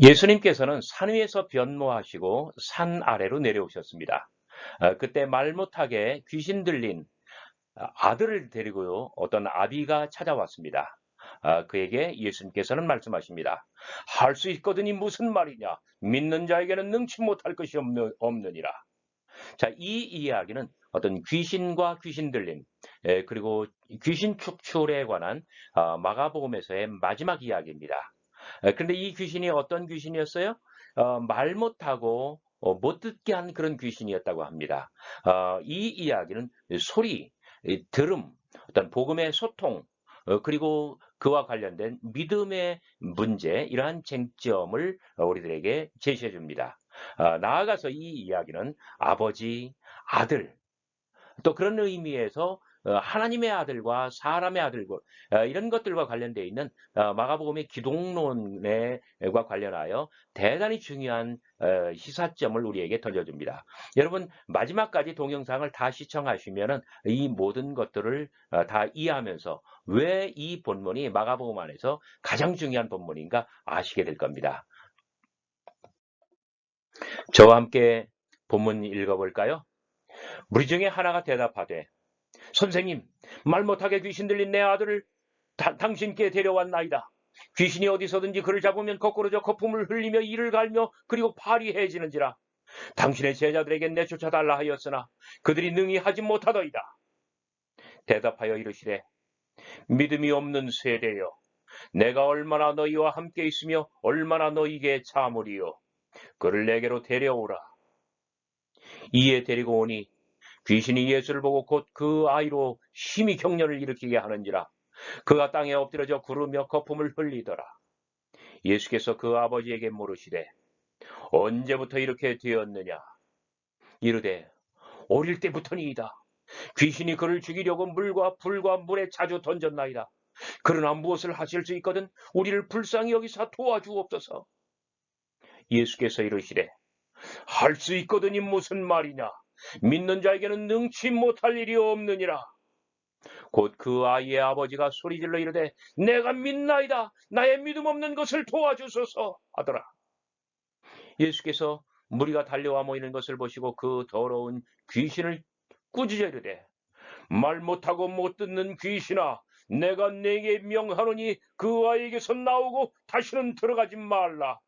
예수님께서는 산 위에서 변모하시고 산 아래로 내려오셨습니다. 어, 그때 말 못하게 귀신 들린 아들을 데리고요, 어떤 아비가 찾아왔습니다. 아, 그에게 예수님께서는 말씀하십니다. 할 수 있거든이 무슨 말이냐? 믿는 자에게는 능치 못할 것이 없느, 없느니라. 자, 이 이야기는 어떤 귀신과 귀신 들림, 에, 그리고 귀신 축출에 관한 어, 마가복음에서의 마지막 이야기입니다. 에, 그런데 이 귀신이 어떤 귀신이었어요? 어, 말 못하고 어, 못 듣게 한 그런 귀신이었다고 합니다. 어, 이 이야기는 소리, 이 들음, 어떤 복음의 소통, 어, 그리고 그와 관련된 믿음의 문제, 이러한 쟁점을 우리들에게 제시해 줍니다. 어, 나아가서 이 이야기는 아버지, 아들, 또 그런 의미에서 어, 하나님의 아들과 사람의 아들과 어, 이런 것들과 관련되어 있는 어, 마가복음의 기독론과 관련하여 대단히 중요한 시사점을 우리에게 던져줍니다. 여러분 마지막까지 동영상을 다 시청하시면 이 모든 것들을 다 이해하면서 왜 이 본문이 마가복음 안에서 가장 중요한 본문인가 아시게 될 겁니다. 저와 함께 본문 읽어볼까요? 무리 중에 하나가 대답하되 선생님, 말 못하게 귀신 들린 내 아들을 다, 당신께 데려왔나이다. 귀신이 어디서든지 그를 잡으면 거꾸로 저 거품을 흘리며 이를 갈며 그리고 파리해지는지라. 당신의 제자들에게 내쫓아달라 하였으나 그들이 능히 하지 못하더이다. 대답하여 이르시되 믿음이 없는 세대여 내가 얼마나 너희와 함께 있으며 얼마나 너희에게 참으리요 그를 내게로 데려오라. 이에 데리고 오니 귀신이 예수를 보고 곧 그 아이로 심히 격려를 일으키게 하는지라 그가 땅에 엎드려져 구르며 거품을 흘리더라. 예수께서 그 아버지에게 물으시되 언제부터 이렇게 되었느냐? 이르되 어릴 때부터니이다. 귀신이 그를 죽이려고 물과 불과 물에 자주 던졌나이다. 그러나 무엇을 하실 수 있거든 우리를 불쌍히 여기사 도와주옵소서. 예수께서 이르시되 할 수 있거든이 무슨 말이냐? 믿는 자에게는 능치 못할 일이 없느니라. 곧 그 아이의 아버지가 소리질러 이르되 내가 믿나이다. 나의 믿음 없는 것을 도와주소서 하더라. 예수께서 무리가 달려와 모이는 것을 보시고 그 더러운 귀신을 꾸짖어 이르되 말 못하고 못 듣는 귀신아 내가 내게 명하노니 그 아이에게서 나오고 다시는 들어가지 말라.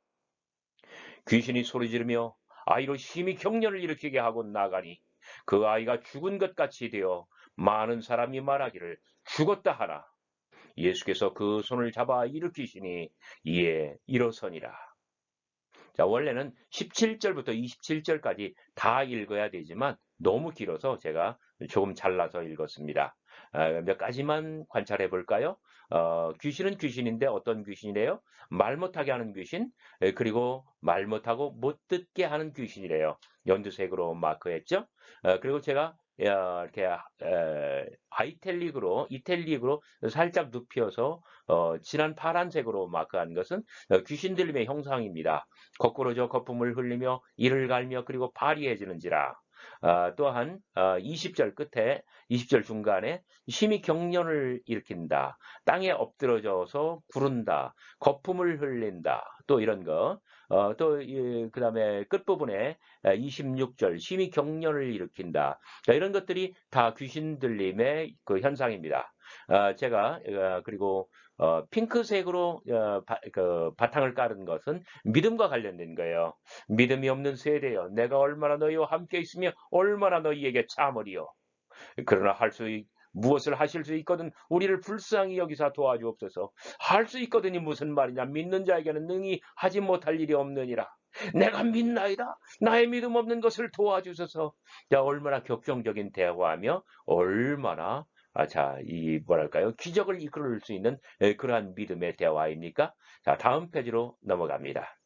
귀신이 소리 지르며 아이로 심히 격려를 일으키게 하고 나가니 그 아이가 죽은 것 같이 되어 많은 사람이 말하기를 죽었다 하나 예수께서 그 손을 잡아 일으키시니 이에 일어서니라. 자, 원래는 17절부터 27절까지 다 읽어야 되지만 너무 길어서 제가 조금 잘라서 읽었습니다. 아, 몇 가지만 관찰해 볼까요? 어, 귀신은 귀신인데 어떤 귀신이래요? 말 못하게 하는 귀신, 그리고 말 못하고 못 듣게 하는 귀신이래요. 연두색으로 마크했죠. 어, 그리고 제가 이렇게 아이텔릭으로 이텔릭으로 살짝 눕혀서 어, 진한 파란색으로 마크한 것은 어, 귀신 들림의 형상입니다. 거꾸로 저 거품을 흘리며 이를 갈며 그리고 파리해지는지라. 아, 또한 20절 아, 끝에 20절 중간에 심히 경련을 일으킨다. 땅에 엎드러져서 구른다. 거품을 흘린다. 또 이런 거. 어, 또그 다음에 끝부분에 26절 심히 경련을 일으킨다. 자, 이런 것들이 다 귀신 들림의 그 현상입니다. 어, 제가 어, 그리고 어, 핑크색으로 어, 바, 그 바탕을 깔은 것은 믿음과 관련된 거예요. 믿음이 없는 세대여 내가 얼마나 너희와 함께 있으며 얼마나 너희에게 참으리요. 그러나 할 수 무엇을 하실 수 있거든 우리를 불쌍히 여기사 도와주옵소서. 할 수 있거든이 무슨 말이냐 믿는 자에게는 능히 하지 못할 일이 없느니라. 내가 믿나이다. 나의 믿음 없는 것을 도와주소서. 자, 얼마나 격정적인 대화하며 얼마나 아, 자, 이 뭐랄까요? 기적을 이끌을 수 있는 그러한 믿음의 대화입니까? 자, 다음 페이지로 넘어갑니다.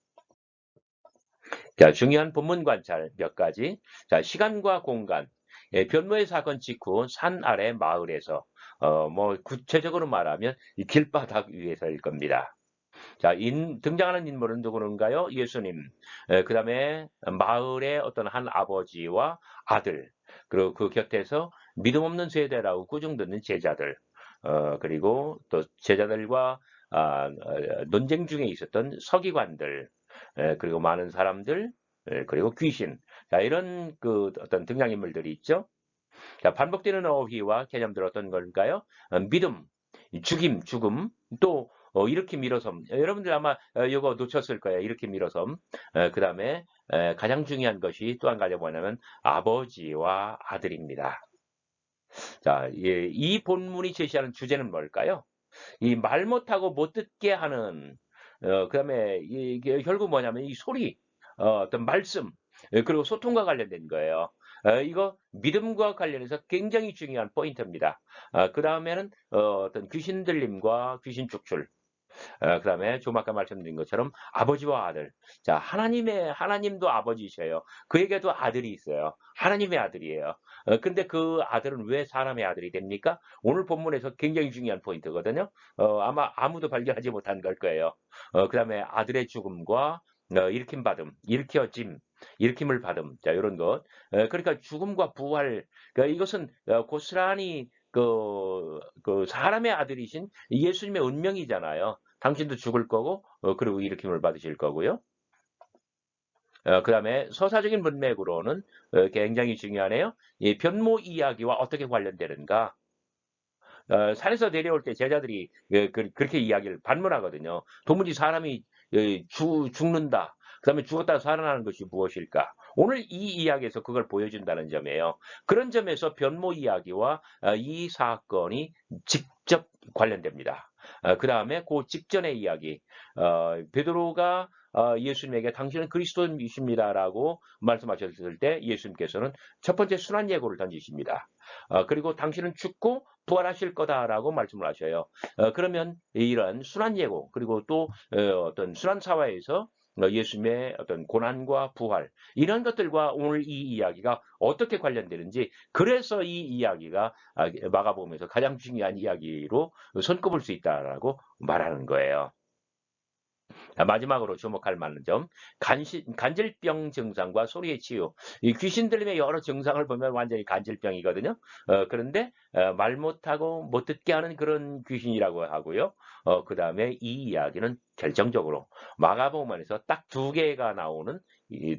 자, 중요한 본문 관찰 몇 가지. 자, 시간과 공간. 예, 변모의 사건 직후 산 아래 마을에서 어, 뭐 구체적으로 말하면 이 길바닥 위에서일 겁니다. 자, 인, 등장하는 인물은 누구는가요? 예수님. 그 다음에 마을의 어떤 한 아버지와 아들. 그리고 그 곁에서 믿음 없는 세대라고 꾸중 듣는 제자들, 어, 그리고 또 제자들과 아, 어, 논쟁 중에 있었던 서기관들, 에, 그리고 많은 사람들, 에, 그리고 귀신. 자, 이런 그 어떤 등장인물들이 있죠. 자, 반복되는 어휘와 개념들 어떤 걸까요? 어, 믿음, 죽임, 죽음, 또 어, 이렇게 밀어섬. 여러분들 아마 어, 이거 놓쳤을 거예요. 이렇게 밀어섬. 그 다음에 가장 중요한 것이 또한 가지 뭐냐면 아버지와 아들입니다. 자, 예, 이 본문이 제시하는 주제는 뭘까요? 이 말 못하고 못 듣게 하는 어, 그 다음에 이게 결국 뭐냐면 이 소리, 어, 어떤 말씀 예, 그리고 소통과 관련된 거예요. 어, 이거 믿음과 관련해서 굉장히 중요한 포인트입니다. 어, 그 다음에는 어, 떤 귀신 들림과 귀신 축출. 어, 그 다음에 좀 아까 말씀드린 것처럼 아버지와 아들. 자, 하나님의, 하나님도 아버지셔요. 그에게도 아들이 있어요. 하나님의 아들이에요. 어, 근데 그 아들은 왜 사람의 아들이 됩니까? 오늘 본문에서 굉장히 중요한 포인트거든요. 어, 아마 아무도 발견하지 못한 걸 거예요. 어, 그 다음에 아들의 죽음과 어, 일으킴 받음, 일으켜짐, 일으킴을 받음, 자 이런 것. 어, 그러니까 죽음과 부활, 그러니까 이것은 어, 고스란히 그, 그 사람의 아들이신 예수님의 운명이잖아요. 당신도 죽을 거고, 어, 그리고 일으킴을 받으실 거고요. 어, 그 다음에 서사적인 문맥으로는 어, 굉장히 중요하네요. 이 변모 이야기와 어떻게 관련되는가. 어, 산에서 내려올 때 제자들이 예, 그, 렇게 이야기를 반문하거든요. 도무지 사람이 예, 죽, 죽는다. 그 다음에 죽었다 살아나는 것이 무엇일까? 오늘 이 이야기에서 그걸 보여준다는 점이에요. 그런 점에서 변모 이야기와 어, 이 사건이 직접 관련됩니다. 어, 그 다음에 그 직전의 이야기, 어, 베드로가 예수님에게 당신은 그리스도이십니다라고 말씀하셨을 때 예수님께서는 첫 번째 순환 예고를 던지십니다. 그리고 당신은 죽고 부활하실 거다라고 말씀을 하셔요. 그러면 이런 순환 예고 그리고 또 어떤 순환 사화에서 어, 예수님의 어떤 고난과 부활 이런 것들과 오늘 이 이야기가 어떻게 관련되는지 그래서 이 이야기가 아, 마가복음에서 가장 중요한 이야기로 손꼽을 수 있다라고 말하는 거예요. 마지막으로 주목할 만한 점, 간시, 간질병 증상과 소리의 치유. 이 귀신 들림의 여러 증상을 보면 완전히 간질병이거든요. 어, 그런데 어, 말 못하고 못 듣게 하는 그런 귀신이라고 하고요. 어, 그 다음에 이 이야기는 결정적으로 마가복음에서 딱 두 개가 나오는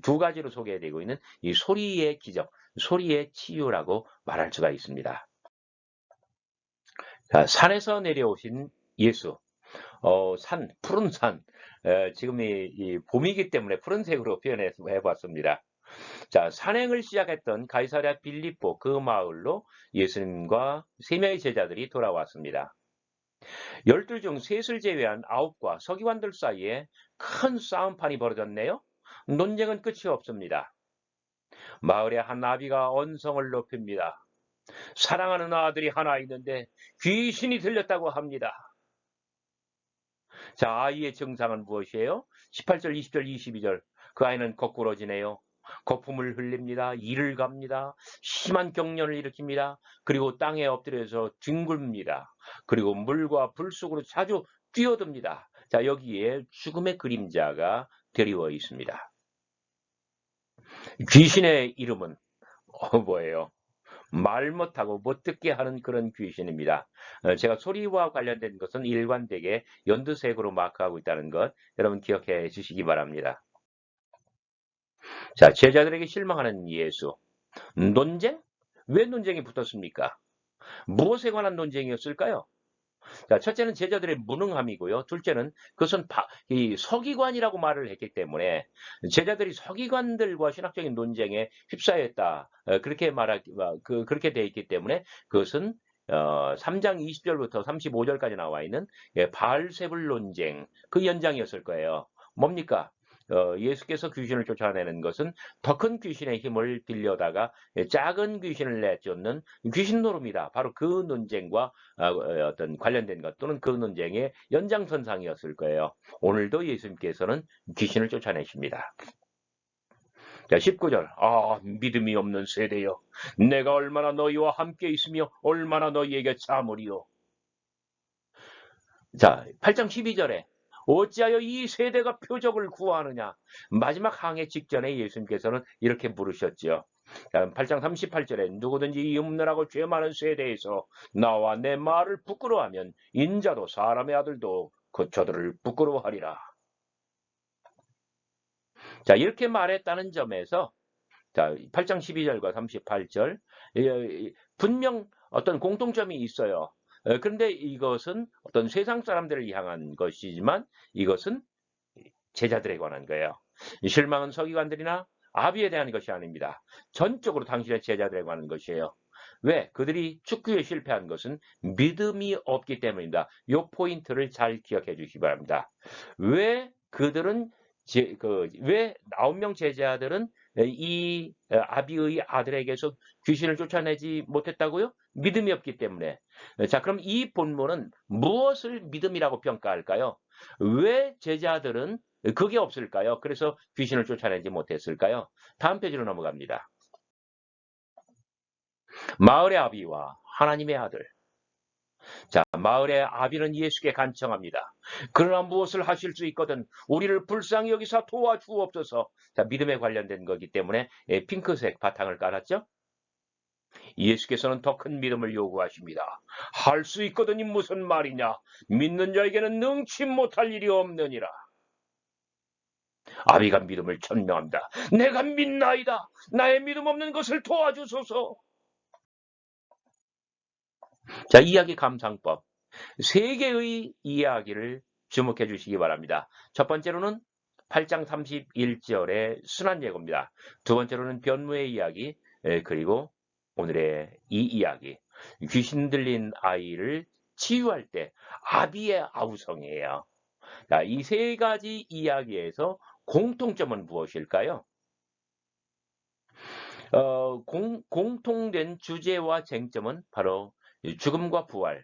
두 가지로 소개되고 있는 이 소리의 기적, 소리의 치유라고 말할 수가 있습니다. 자, 산에서 내려오신 예수. 어, 산, 푸른 산. 에, 지금 이, 이, 봄이기 때문에 푸른색으로 표현해 봤습니다. 자, 산행을 시작했던 가이사랴 빌리포 그 마을로 예수님과 세 명의 제자들이 돌아왔습니다. 열둘 중 셋을 제외한 아홉과 서기관들 사이에 큰 싸움판이 벌어졌네요. 논쟁은 끝이 없습니다. 마을에 한 나비가 언성을 높입니다. 사랑하는 아들이 하나 있는데 귀신이 들렸다고 합니다. 자, 아이의 증상은 무엇이에요? 18절, 20절, 22절. 그 아이는 거꾸로지네요. 거품을 흘립니다. 이를 갑니다. 심한 경련을 일으킵니다. 그리고 땅에 엎드려서 뒹굴입니다. 그리고 물과 불 속으로 자주 뛰어듭니다. 자, 여기에 죽음의 그림자가 드리워 있습니다. 귀신의 이름은 어, 뭐예요? 말 못하고 못 듣게 하는 그런 귀신입니다. 어, 제가 소리와 관련된 것은 일관되게 연두색으로 마크하고 있다는 것 여러분 기억해 주시기 바랍니다. 자, 제자들에게 실망하는 예수. 논쟁? 왜 논쟁이 붙었습니까? 무엇에 관한 논쟁이었을까요? 자, 첫째는 제자들의 무능함이고요. 둘째는 그것은 바, 이 서기관이라고 말을 했기 때문에 제자들이 서기관들과 신학적인 논쟁에 휩싸였다. 어, 그렇게 말하 어, 그, 그렇게 되어 있기 때문에 그것은 어, 3장 20절부터 35절까지 나와 있는 예, 바알세불 논쟁 그 연장이었을 거예요. 뭡니까? 어, 예수께서 귀신을 쫓아내는 것은 더 큰 귀신의 힘을 빌려다가 작은 귀신을 내쫓는 귀신 노름이다. 바로 그 논쟁과 어, 어떤 관련된 것 또는 그 논쟁의 연장선상이었을 거예요. 오늘도 예수님께서는 귀신을 쫓아내십니다. 자, 19절. 아, 믿음이 없는 세대여. 내가 얼마나 너희와 함께 있으며 얼마나 너희에게 참으리요. 자, 8장 12절에 어찌하여 이 세대가 표적을 구하느냐. 마지막 항해 직전에 예수님께서는 이렇게 물으셨지요. 8장 38절에 누구든지 이 음란하고 죄 많은 세대에서 나와 내 말을 부끄러워하면 인자도 사람의 아들도 그 저들을 부끄러워하리라. 자, 이렇게 말했다는 점에서 자, 8장 12절과 38절 분명 어떤 공통점이 있어요. 어, 그런데 이것은 어떤 세상 사람들을 향한 것이지만 이것은 제자들에 관한 거예요. 이 실망은 서기관들이나 아비에 대한 것이 아닙니다. 전적으로 당신의 제자들에 관한 것이에요. 왜? 그들이 축구에 실패한 것은 믿음이 없기 때문입니다. 이 포인트를 잘 기억해 주시기 바랍니다. 왜 그들은 제, 그, 왜 아홉 명 제자들은 이 아비의 아들에게서 귀신을 쫓아내지 못했다고요? 믿음이 없기 때문에. 자, 그럼 이 본문은 무엇을 믿음이라고 평가할까요? 왜 제자들은 그게 없을까요? 그래서 귀신을 쫓아내지 못했을까요? 다음 페이지로 넘어갑니다. 마을의 아비와 하나님의 아들. 자, 마을의 아비는 예수께 간청합니다. 그러나 무엇을 하실 수 있거든 우리를 불쌍히 여기서 도와주옵소서. 자, 믿음에 관련된 거기 때문에 예, 핑크색 바탕을 깔았죠. 예수께서는 더 큰 믿음을 요구하십니다. 할 수 있거든이 무슨 말이냐? 믿는 자에게는 능치 못할 일이 없느니라. 아비가 믿음을 천명합니다. 내가 믿나이다. 나의 믿음 없는 것을 도와주소서. 자, 이야기 감상법. 세 개의 이야기를 주목해 주시기 바랍니다. 첫 번째로는 8장 31절의 순환 예고입니다. 두 번째로는 변무의 이야기, 그리고 오늘의 이 이야기. 귀신 들린 아이를 치유할 때 아비의 아우성이에요. 자, 이세 가지 이야기에서 공통점은 무엇일까요? 어, 공, 공통된 주제와 쟁점은 바로 죽음과 부활.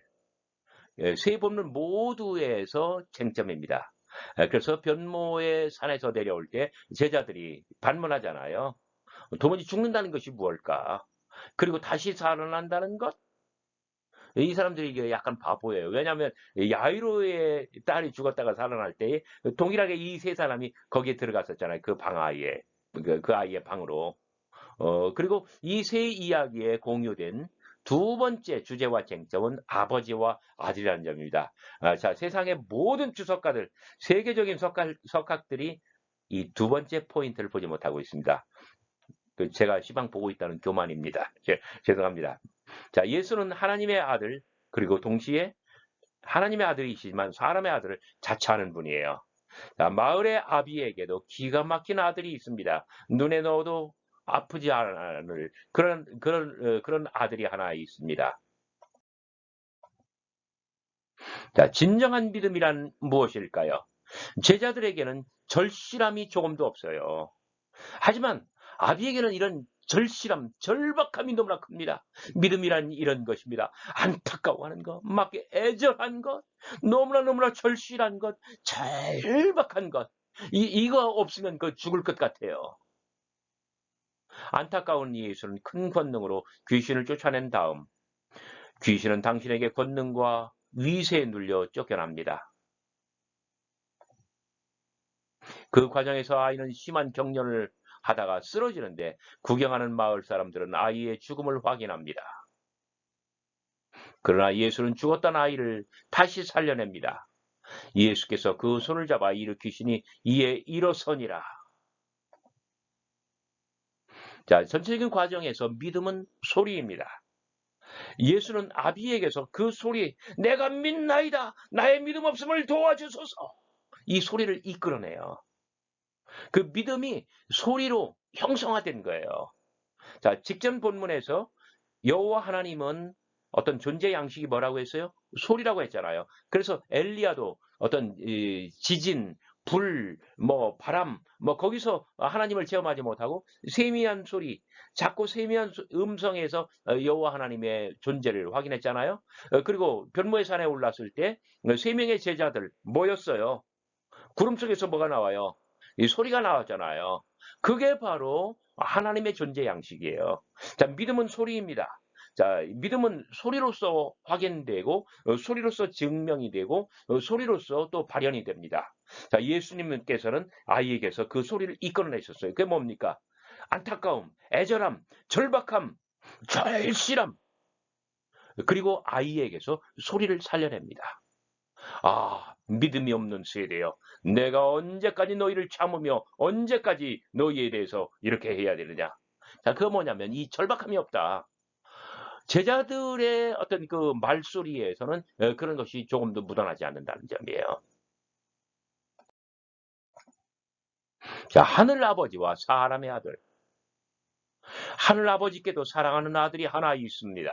예, 세 본문 모두에서 쟁점입니다. 예, 그래서 변모의 산에서 내려올 때 제자들이 반문하잖아요. 도무지 죽는다는 것이 무엇일까? 그리고 다시 살아난다는 것? 이 사람들이 이게 약간 바보예요. 왜냐하면 야이로의 딸이 죽었다가 살아날 때 동일하게 이 세 사람이 거기에 들어갔었잖아요. 그 방 아이에 그, 그 아이의 방으로. 어 그리고 이 세 이야기에 공유된 두 번째 주제와 쟁점은 아버지와 아들이라는 점입니다. 아, 자, 세상의 모든 주석가들, 세계적인 석학, 석학들이 이 두 번째 포인트를 보지 못하고 있습니다. 그 제가 시방 보고 있다는 교만입니다. 제, 죄송합니다. 자, 예수는 하나님의 아들, 그리고 동시에 하나님의 아들이시지만 사람의 아들을 자처하는 분이에요. 자, 마을의 아비에게도 기가 막힌 아들이 있습니다. 눈에 넣어도 아프지 않을 그런 그런 어, 그런 아들이 하나 있습니다. 자, 진정한 믿음이란 무엇일까요? 제자들에게는 절실함이 조금도 없어요. 하지만 아비에게는 이런 절실함, 절박함이 너무나 큽니다. 믿음이란 이런 것입니다. 안타까워하는 것, 막 애절한 것, 너무나 너무나 절실한 것, 절박한 것. 이, 이거 없으면 그 죽을 것 같아요. 안타까운 예수는 큰 권능으로 귀신을 쫓아낸 다음 귀신은 당신에게 권능과 위세에 눌려 쫓겨납니다. 그 과정에서 아이는 심한 경련을 하다가 쓰러지는데 구경하는 마을 사람들은 아이의 죽음을 확인합니다. 그러나 예수는 죽었던 아이를 다시 살려냅니다. 예수께서 그 손을 잡아 일으키시니 이에 일어서니라. 자, 전체적인 과정에서 믿음은 소리입니다. 예수는 아비에게서 그 소리, 내가 믿나이다. 나의 믿음 없음을 도와주소서. 이 소리를 이끌어내요. 그 믿음이 소리로 형성화된 거예요. 자, 직전 본문에서 여호와 하나님은 어떤 존재 양식이 뭐라고 했어요? 소리라고 했잖아요. 그래서 엘리야도 어떤 지진, 불, 뭐 바람, 뭐 거기서 하나님을 체험하지 못하고 세미한 소리, 작고 세미한 음성에서 여호와 하나님의 존재를 확인했잖아요. 어, 그리고 변모의 산에 올랐을 때 세 명의 제자들 모였어요. 구름 속에서 뭐가 나와요? 이 소리가 나왔잖아요. 그게 바로 하나님의 존재 양식이에요. 자, 믿음은 소리입니다. 자, 믿음은 소리로서 확인되고 어, 소리로서 증명이 되고 어, 소리로서 또 발현이 됩니다. 자, 예수님께서는 아이에게서 그 소리를 이끌어내셨어요. 그게 뭡니까? 안타까움, 애절함, 절박함, 절실함. 그리고 아이에게서 소리를 살려냅니다. 아, 믿음이 없는 세대여. 내가 언제까지 너희를 참으며 언제까지 너희에 대해서 이렇게 해야 되느냐. 자, 그거 뭐냐면 이 절박함이 없다. 제자들의 어떤 그 말소리에서는 어, 그런 것이 조금 더 묻어나지 않는다는 점이에요. 자, 하늘 아버지와 사람의 아들. 하늘 아버지께도 사랑하는 아들이 하나 있습니다.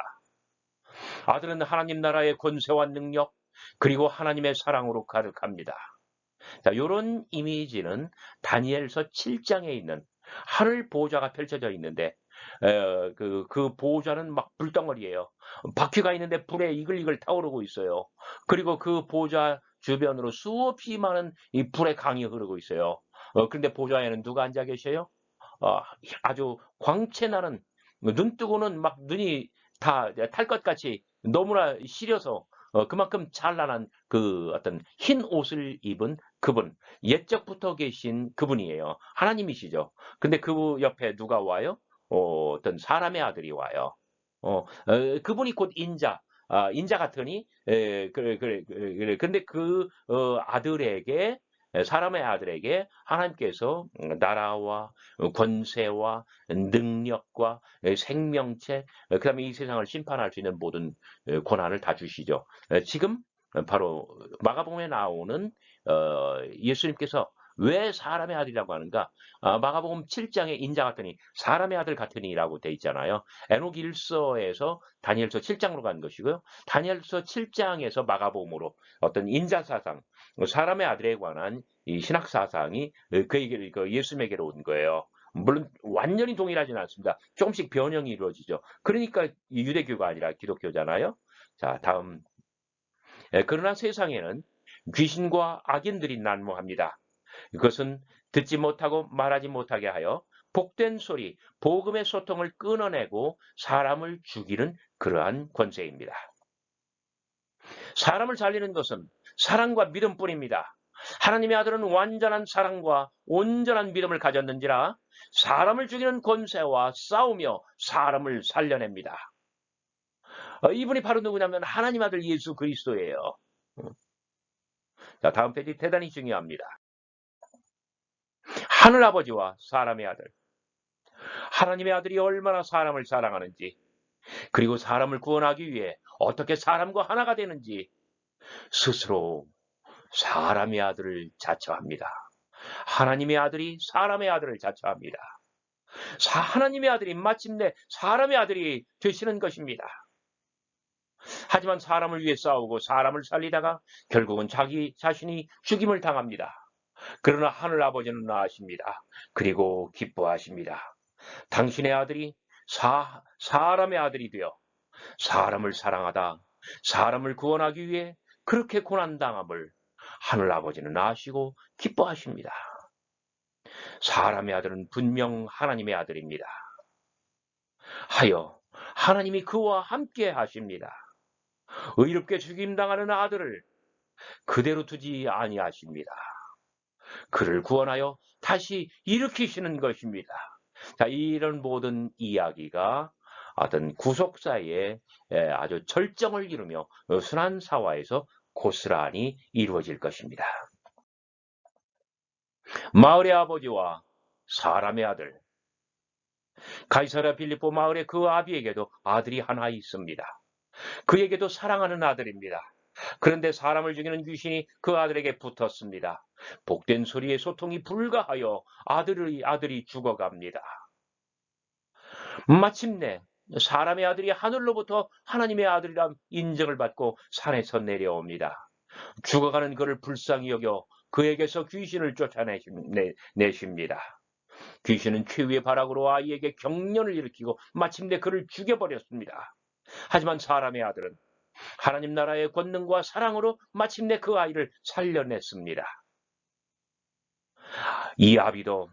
아들은 하나님 나라의 권세와 능력, 그리고 하나님의 사랑으로 가득합니다. 자, 요런 이미지는 다니엘서 7장에 있는 하늘 보좌가 펼쳐져 있는데, 에, 그, 그 보좌는 막 불덩어리예요. 바퀴가 있는데 불에 이글이글 타오르고 있어요. 그리고 그 보좌 주변으로 수없이 많은 이 불의 강이 흐르고 있어요. 어, 그런데 보좌에는 누가 앉아 계셔요? 어, 아주 광채 나는 눈 뜨고는 막 눈이 다 탈 것 같이 너무나 시려서 어, 그만큼 찬란한 그 어떤 흰 옷을 입은 그분, 옛적부터 계신 그분이에요. 하나님이시죠. 근데 그 옆에 누가 와요? 어, 어떤 사람의 아들이 와요. 어, 어, 그분이 곧 인자, 아, 인자 같으니, 에, 그래, 그래, 그래. 근데 그, 어, 아들에게, 사람의 아들에게 하나님께서 나라와 권세와 능력과 생명체, 그 다음에 이 세상을 심판할 수 있는 모든 권한을 다 주시죠. 지금 바로 마가복음에 나오는 어, 예수님께서 왜 사람의 아들이라고 하는가? 아, 마가복음 7장에 인자 같으니 사람의 아들 같으니라고 돼 있잖아요. 에녹 1서에서 다니엘서 7장으로 간 것이고요. 다니엘서 7장에서 마가복음으로 어떤 인자 사상, 사람의 아들에 관한 이 신학 사상이 그에게 그 예수님에게로 온 거예요. 물론 완전히 동일하지는 않습니다. 조금씩 변형이 이루어지죠. 그러니까 유대교가 아니라 기독교잖아요. 자, 다음. 예, 그러나 세상에는 귀신과 악인들이 난무합니다. 그것은 듣지 못하고 말하지 못하게 하여 복된 소리, 복음의 소통을 끊어내고 사람을 죽이는 그러한 권세입니다. 사람을 살리는 것은 사랑과 믿음뿐입니다. 하나님의 아들은 완전한 사랑과 온전한 믿음을 가졌는지라 사람을 죽이는 권세와 싸우며 사람을 살려냅니다. 어, 이분이 바로 누구냐면 하나님 아들 예수 그리스도예요. 자, 다음 페이지 대단히 중요합니다. 하늘 아버지와 사람의 아들. 하나님의 아들이 얼마나 사람을 사랑하는지, 그리고 사람을 구원하기 위해 어떻게 사람과 하나가 되는지 스스로 사람의 아들을 자처합니다. 하나님의 아들이 사람의 아들을 자처합니다. 하나님의 아들이 마침내 사람의 아들이 되시는 것입니다. 하지만 사람을 위해 싸우고 사람을 살리다가 결국은 자기 자신이 죽임을 당합니다. 그러나 하늘 아버지는 나으십니다. 그리고 기뻐하십니다. 당신의 아들이 사, 사람의 아들이 되어 사람을 사랑하다 사람을 구원하기 위해 그렇게 고난당함을 하늘 아버지는 아시고 기뻐하십니다. 사람의 아들은 분명 하나님의 아들입니다. 하여 하나님이 그와 함께 하십니다. 의롭게 죽임당하는 아들을 그대로 두지 아니하십니다. 그를 구원하여 다시 일으키시는 것입니다. 자, 이런 모든 이야기가 어떤 구속사의 아주 절정을 이루며 순환 사화에서 고스란히 이루어질 것입니다. 마을의 아버지와 사람의 아들. 가이사라 빌리포 마을의 그 아비에게도 아들이 하나 있습니다. 그에게도 사랑하는 아들입니다. 그런데 사람을 죽이는 귀신이 그 아들에게 붙었습니다. 복된 소리의 소통이 불가하여 아들의 아들이 죽어갑니다. 마침내 사람의 아들이 하늘로부터 하나님의 아들이란 인정을 받고 산에서 내려옵니다. 죽어가는 그를 불쌍히 여겨 그에게서 귀신을 쫓아내십니다. 귀신은 최후의 발악으로 아이에게 경련을 일으키고 마침내 그를 죽여버렸습니다. 하지만 사람의 아들은 하나님 나라의 권능과 사랑으로 마침내 그 아이를 살려냈습니다. 이 아비도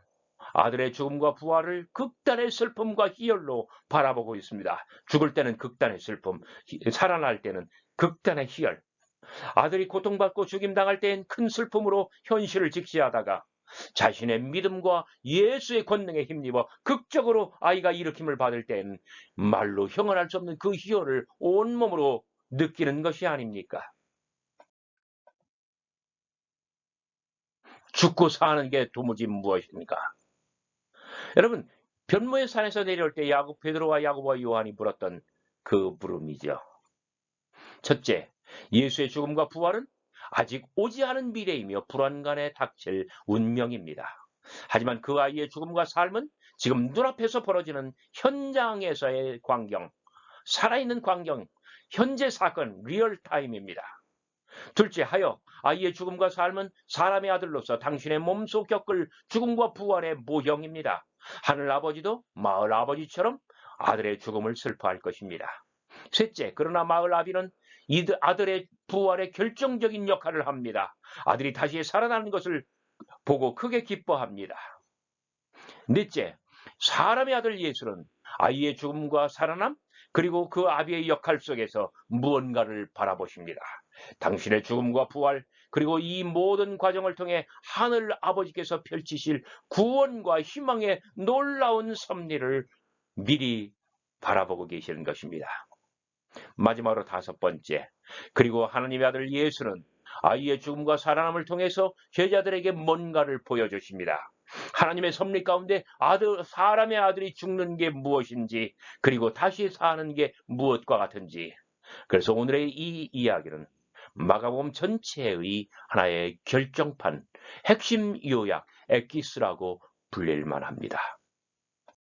아들의 죽음과 부활을 극단의 슬픔과 희열로 바라보고 있습니다. 죽을 때는 극단의 슬픔, 살아날 때는 극단의 희열. 아들이 고통받고 죽임당할 때엔 큰 슬픔으로 현실을 직시하다가 자신의 믿음과 예수의 권능에 힘입어 극적으로 아이가 일으킴을 받을 땐 말로 형언할 수 없는 그 희열을 온몸으로 느끼는 것이 아닙니까? 죽고 사는 게 도무지 무엇입니까? 여러분, 변모의 산에서 내려올 때 야곱, 베드로와 야고보와 요한이 물었던 그 물음이죠. 첫째, 예수의 죽음과 부활은 아직 오지 않은 미래이며 불안간에 닥칠 운명입니다. 하지만 그 아이의 죽음과 삶은 지금 눈앞에서 벌어지는 현장에서의 광경, 살아있는 광경, 현재 사건, 리얼타임입니다. 둘째 하여 아이의 죽음과 삶은 사람의 아들로서 당신의 몸속 겪을 죽음과 부활의 모형입니다. 하늘 아버지도 마을 아버지처럼 아들의 죽음을 슬퍼할 것입니다. 셋째, 그러나 마을 아비는 이들 아들의 부활에 결정적인 역할을 합니다. 아들이 다시 살아나는 것을 보고 크게 기뻐합니다. 넷째, 사람의 아들 예수는 아이의 죽음과 살아남 그리고 그 아비의 역할 속에서 무언가를 바라보십니다. 당신의 죽음과 부활 그리고 이 모든 과정을 통해 하늘 아버지께서 펼치실 구원과 희망의 놀라운 섭리를 미리 바라보고 계시는 것입니다. 마지막으로 다섯 번째, 그리고 하나님의 아들 예수는 아이의 죽음과 살아남을 통해서 제자들에게 뭔가를 보여주십니다. 하나님의 섭리 가운데 아들, 사람의 아들이 죽는 게 무엇인지, 그리고 다시 사는 게 무엇과 같은지. 그래서 오늘의 이 이야기는 마가복음 전체의 하나의 결정판, 핵심 요약, 에키스라고 불릴 만합니다.